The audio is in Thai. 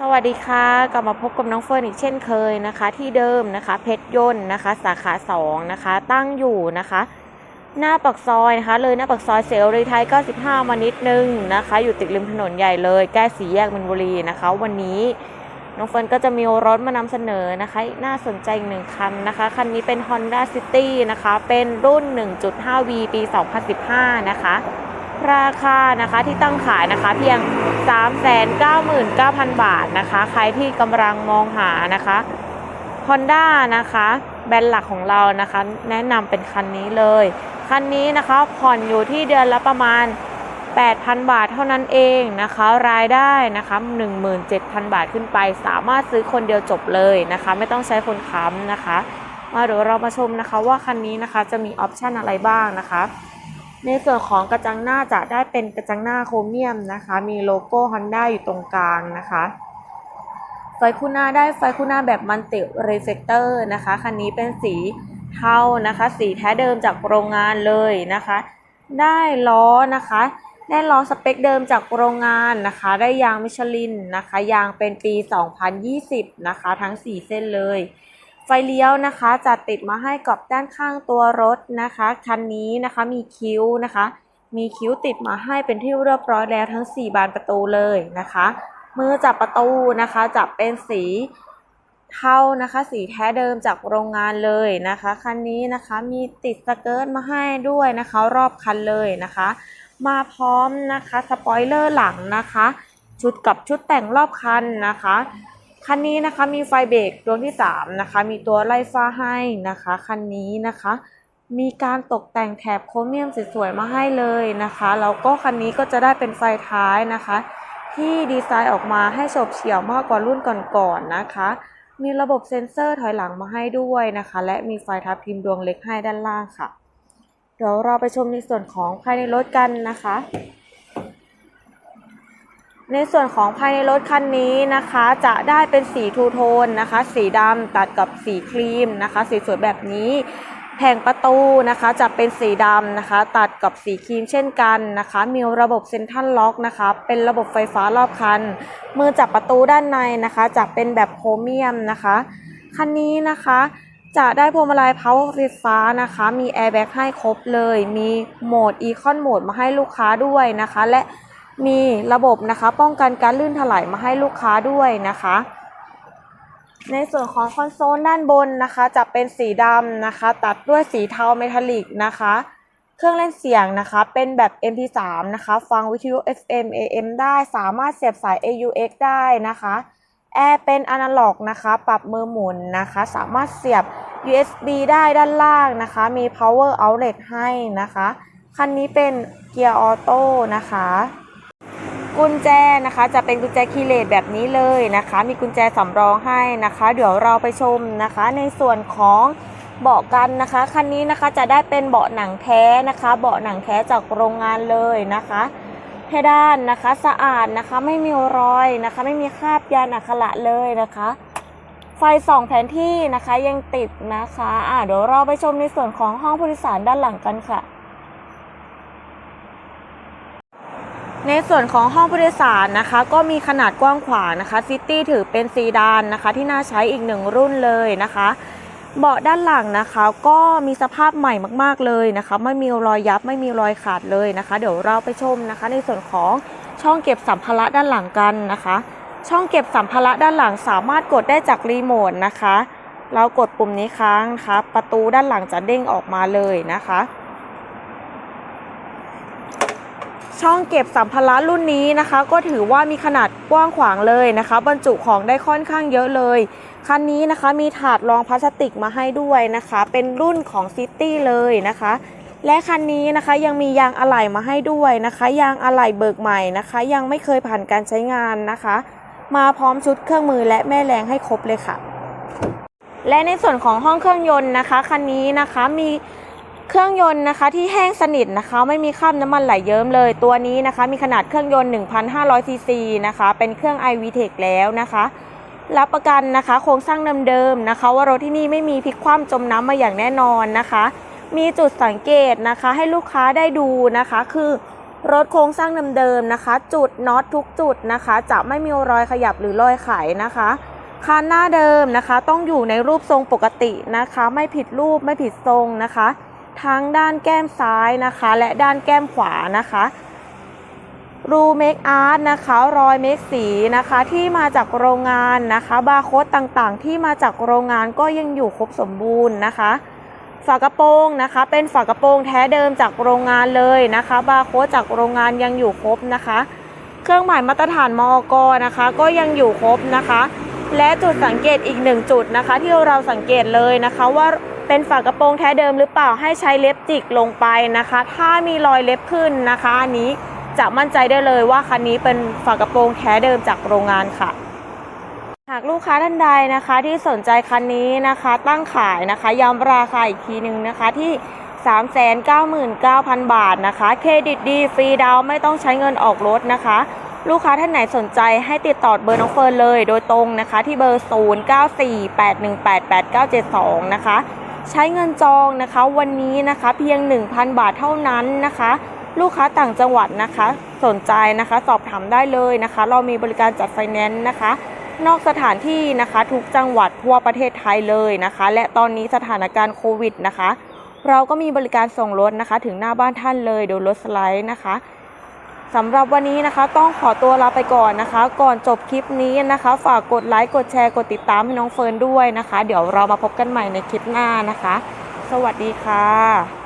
สวัสดีค่ะกลับมาพบกับน้องเฟิร์นอีกเช่นเคยนะคะ ที่เดิมนะคะเพชรยนต์นะคะ สาขา2นะคะตั้งอยู่นะคะ หน้าปากซอยนะคะ เลยหน้าปากซอยเสรีไทย 95 มานิดนึงนะคะ อยู่ติดริมถนนใหญ่เลยใกล้สีแยกมินบุรีนะคะ วันนี้น้องเฟิร์นก็จะมีรถมานำเสนอนะคะ น่าสนใจหนึ่งคันนะคะคันนี้เป็น Honda City นะคะ เป็นรุ่น 1.5V ปี 2015 นะคะ ราคานะคะที่ตั้งขายนะคะเพียง 399,000 บาทนะคะ ใครที่กำลังมองหานะคะ Honda นะคะ แบรนด์หลักของเรานะคะ แนะนำเป็นคันนี้เลย คันนี้นะคะผ่อนอยู่ที่เดือนละประมาณ 8,000 บาทเท่านั้นเองนะคะ รายได้นะคะ17,000 บาทขึ้นไป สามารถซื้อคนเดียวจบเลยนะคะ ไม่ต้องใช้คนค้ำนะคะมาเดี๋ยวเรามาชมนะคะว่าคันนี้นะคะจะมีออปชันอะไรบ้างนะคะ ในส่วนของกระจังหน้าจะได้เป็นกระจังหน้าโครเมียมนะคะ มีโลโก้ Honda อยู่ตรงกลางนะคะไฟคู่หน้าได้ไฟคู่หน้าแบบมันติเรเฟกเตอร์นะคะคันนี้เป็นสีเทานะคะ สีแท้เดิมจากโรงงานเลยนะคะ ได้ล้อนะคะ ได้ล้อสเปคเดิมจากโรงงานนะคะ ได้ยางมิชลินนะคะ ยางเป็นปี 2020 นะคะ ทั้ง 4 เส้นเลย ไฟเลี้ยวนะคะจะติดมาให้กับด้านข้างตัวรถนะคะคันนี้นะคะมีคิ้วนะคะ มีคิ้วติดมาให้เป็นที่เรียบร้อยแล้วทั้ง 4 บานประตูเลยนะคะ มือจับประตูนะคะจะเป็นสีเทานะคะ สีแท้เดิมจากโรงงานเลยนะคะคันนี้นะคะมีติดสเกิร์ตมาให้ด้วยนะคะ รอบคันเลยนะคะ มาพร้อมนะคะสปอยเลอร์หลังนะคะ ชุดกับชุดแต่งรอบคันนะคะ คันนี้นะคะมีไฟเบรกดวงที่ 3 นะคะ มีตัวไล่ฟ้าให้นะคะ คันนี้นะคะ มีการตกแต่งแถบโครเมียมสวยๆมาให้เลยนะคะแล้วก็คันนี้ก็จะได้เป็นไฟท้ายนะคะ ที่ดีไซน์ออกมาให้โฉบเฉี่ยวมากกว่ารุ่นก่อนๆนะคะ มีระบบเซ็นเซอร์ถอยหลังมาให้ด้วยนะคะ และมีไฟทับทิมดวงเล็กให้ด้านล่างค่ะ เดี๋ยวเราไปชมในส่วนของภายในรถกันนะคะ ในส่วนของภายในรถคันนี้นะคะจะได้เป็นสีทูโทนนะคะ สีดำตัดกับสีครีมนะคะ สีสวยแบบนี้แผงประตูนะคะจะเป็นสีดำนะคะ ตัดกับสีครีมเช่นกันนะคะ มีระบบเซ็นทรัลล็อกนะคะ เป็นระบบไฟฟ้ารอบคัน มือจับประตูด้านในนะคะ จะเป็นแบบโครเมียมนะคะ คันนี้นะคะจะได้พวงมาลัยเพาไฟฟ้านะคะ มีแอร์แบ็กให้ครบเลย มีโหมดอีคอนโหมดมาให้ลูกค้าด้วยนะคะ และ มีระบบนะคะป้องกันการลื่นถลายมาให้ลูกค้าด้วยนะคะ ในส่วนของคอนโซลด้านบนนะคะ จะเป็นสีดำนะคะ ตัดด้วยสีเทาเมทัลลิกนะคะ เครื่องเล่นเสียงนะคะ เป็นแบบ MP3 นะคะ ฟังวิทยุ FM AM ได้สามารถเสียบสาย AUX ได้นะคะแอร์เป็นอนาล็อกนะคะ ปรับมือหมุนนะคะ สามารถเสียบ USB ได้ด้านล่างนะคะ มี power outlet ให้นะคะ คันนี้เป็นเกียร์ออโต้นะคะ กุญแจนะคะจะเป็นกุญแจคีย์เลสแบบนี้เลยนะคะ มีกุญแจสำรองให้นะคะ เดี๋ยวเราไปชมนะคะ ในส่วนของเบาะกันนะคะคันนี้นะคะจะได้เป็นเบาะหนังแท้นะคะ เบาะหนังแท้จากโรงงานเลยนะคะเพดานนะคะสะอาดนะคะไม่มีรอยนะคะ ไม่มีคราบยานอักขระเลยนะคะ ไฟส่องแผนที่นะคะยังติดนะคะอะเดี๋ยวเราไปชมในส่วนของห้องผู้โดยสารด้านหลังกันค่ะ ในส่วนของห้องผู้โดยสารนะคะ ก็มีขนาดกว้างขวางนะคะซิตี้ถือเป็นซีดานนะคะ ที่น่าใช้อีกหนึ่งรุ่นเลยนะคะ เบาะด้านหลังนะคะ ก็มีสภาพใหม่มากๆเลยนะคะ ไม่มีรอยยับไม่มีรอยขาดเลยนะคะ เดี๋ยวเราไปชมนะคะ ในส่วนของช่องเก็บสัมภาระด้านหลังกันนะคะ ช่องเก็บสัมภาระด้านหลังสามารถกดได้จากรีโมทนะคะ เรากดปุ่มนี้ค้างนะคะประตูด้านหลังจะเด้งออกมาเลยนะคะ ช่องเก็บสัมภาระรุ่นนี้นะคะ ก็ถือว่ามีขนาดกว้างขวางเลยนะคะ บรรจุของได้ค่อนข้างเยอะเลย คันนี้นะคะมีถาดรองพลาสติกมาให้ด้วยนะคะ เป็นรุ่นของซิตี้เลยนะคะ และคันนี้นะคะยังมียางอะไหล่มาให้ด้วยนะคะ ยางอะไหล่เบิกใหม่นะคะ ยังไม่เคยผ่านการใช้งานนะคะ มาพร้อมชุดเครื่องมือและแม่แรงให้ครบเลยค่ะ และในส่วนของห้องเครื่องยนต์นะคะคันนี้นะคะมี เครื่องยนต์นะคะที่แห้งสนิทนะคะ ไม่มีคราบน้ำมันไหลเยิ้มเลย ตัวนี้นะคะ มีขนาดเครื่องยนต์ 1,500ซีซีนะคะ เป็นเครื่อง iVTEC แล้วนะคะ รับประกันนะคะ โครงสร้างเดิมๆนะคะ ว่ารถที่นี่ไม่มีพลิกคว่ำจมน้ำมาอย่างแน่นอนนะคะ มีจุดสังเกตนะคะ ให้ลูกค้าได้ดูนะคะ คือรถโครงสร้างเดิมๆนะคะ จุดน็อตทุกจุดนะคะ จะไม่มีรอยขยับหรือรอยไขนะคะคันหน้าเดิมนะคะ ต้องอยู่ในรูปทรงปกตินะคะ ไม่ผิดรูปไม่ผิดทรงนะคะ ทั้งด้านแก้มซ้ายนะคะ และด้านแก้มขวานะคะรูเมคอาร์ตนะคะรอยเมคสีนะคะที่มาจากโรงงานนะคะบาร์โค้ดต่างๆ ที่มาจากโรงงานก็ยังอยู่ครบสมบูรณ์นะคะฝากระโปรงนะคะ เป็นฝากระโปรงแท้เดิมจากโรงงานเลยนะคะบาร์โค้ดจากโรงงานยังอยู่ครบนะคะ เครื่องหมายมาตรฐานมอกนะคะ ก็ยังอยู่ครบนะคะ และจุดสังเกตอีกหนึ่งจุดนะคะ ที่เราสังเกตเลยนะคะว่า เป็นฝากระโปรงแท้เดิมหรือเปล่าให้ใช้เล็บจิกลงไปนะคะ ถ้ามีรอยเล็บขึ้นนะคะอันนี้จะมั่นใจได้เลยว่าคันนี้เป็นฝากระโปรงแท้เดิมจากโรงงานค่ะ หากลูกค้าท่านใดนะคะที่สนใจคันนี้นะคะตั้งขายนะคะย้ำราคาอีกทีหนึ่งนะคะที่ 399,000 บาทนะคะเครดิตดีฟรีดาวไม่ต้องใช้เงินออกรถนะคะ ลูกค้าท่านไหนสนใจให้ติดต่อเบอร์น้องเฟิร์นเลย โดยตรงนะคะที่เบอร์ 0948188972 นะคะ ใช้เงินจองนะคะ วันนี้นะคะเพียง 1,000 บาทเท่านั้นนะคะ ลูกค้าต่างจังหวัดนะคะ สนใจนะคะสอบถามได้เลยนะคะ เรามีบริการจัดไฟแนนซ์นะคะ นอกสถานที่นะคะทุกจังหวัดทั่วประเทศไทยเลยนะคะ และตอนนี้สถานการณ์โควิดนะคะ เราก็มีบริการส่งรถนะคะ ถึงหน้าบ้านท่านเลยโดยรถสไลด์นะคะ สำหรับวันนี้นะคะต้องขอตัวลาไปก่อนนะคะ ก่อนจบคลิปนี้นะคะ ฝากกดไลค์กดแชร์กดติดตามให้น้องเฟิร์นด้วยนะคะ เดี๋ยวเรามาพบกันใหม่ในคลิปหน้านะคะ สวัสดีค่ะ